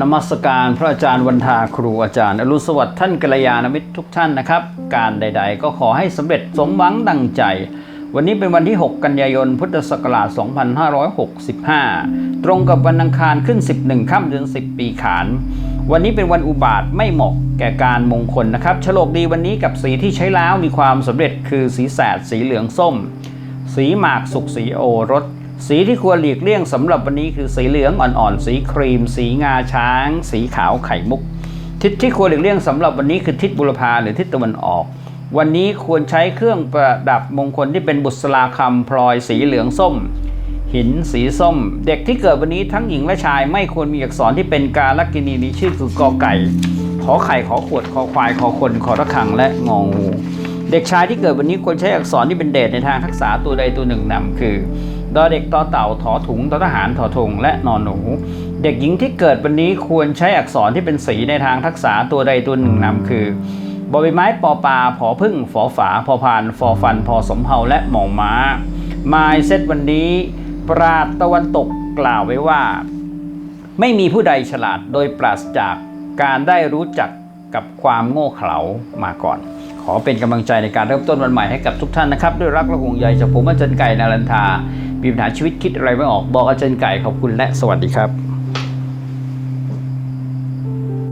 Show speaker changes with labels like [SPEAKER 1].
[SPEAKER 1] นมัสการพระอาจารย์วันทาครูอาจารย์ อรุณสวัสดิ์ท่านกัลยาณมิตรทุกท่านนะครับ การใด ๆ ก็ขอให้สำเร็จสมหวังดังใจ วันนี้เป็นวันที่ 6 กันยายน พุทธศักราช 2565 ตรงกับวันอังคารขึ้น 11ค่ำเดือน 10 ปีขาน วันนี้เป็นวันอุบาทไม่เหมาะแก่การมงคลนะครับฉลกดีวันนี้กับสีที่ใช้แล้วมีความสำเร็จคือสีแสดสีเหลืองส้ม สีหมากสุกสีโอรส สีที่ควรหลีกเลี่ยงสำหรับวันนี้คือสีเหลืองอ่อนๆ สีครีม สีงาช้าง สีขาวไข่มุก ทิศที่ควรหลีกเลี่ยงสำหรับวันนี้คือทิศบุรพาหรือทิศตะวันออก วันนี้ควรใช้เครื่องประดับมงคลที่เป็นบุษราคำพลอยสีเหลืองส้ม หินสีส้ม เด็กที่เกิดวันนี้ทั้งหญิงและชายไม่ควรมีอักษรที่เป็นกาลกินีนี้ชื่อคือกอไก่ ขอไข่ขอขวดขอควายขอคนขอระฆังและงองู เด็กชายที่เกิดวันนี้ควรใช้อักษรที่เป็นเดชในทางทักษะตัวใดตัวหนึ่งนำคือดอเด็กต่อเต่าถอถุงตอทหารถอธงและนอนหนู เด็กหญิงที่เกิดวันนี้ควรใช้อักษรที่เป็นสีในทางทักษะตัวใดตัวหนึ่งนำคือบอใบไม้ปอปลาผอพึ่งฝอฝาพอพานฟอฟันพอสมเภาและหมองม้าไมายเซตวันนี้ ปราดตะวันตกกล่าวไว้ว่า ไม่มีผู้ใดฉลาดโดยปราศจากการได้รู้จักกับความโง่เขลามาก่อน ขอเป็นกำลังใจในการเริ่มต้นวันใหม่ให้กับทุกท่านนะครับ ด้วยรักและห่วงใยจากผมอาจารย์ไก่นารันทามีปัญหาชีวิตคิดอะไรไม่ออกบอกอาจารย์ไก่ขอบคุณและสวัสดีครับ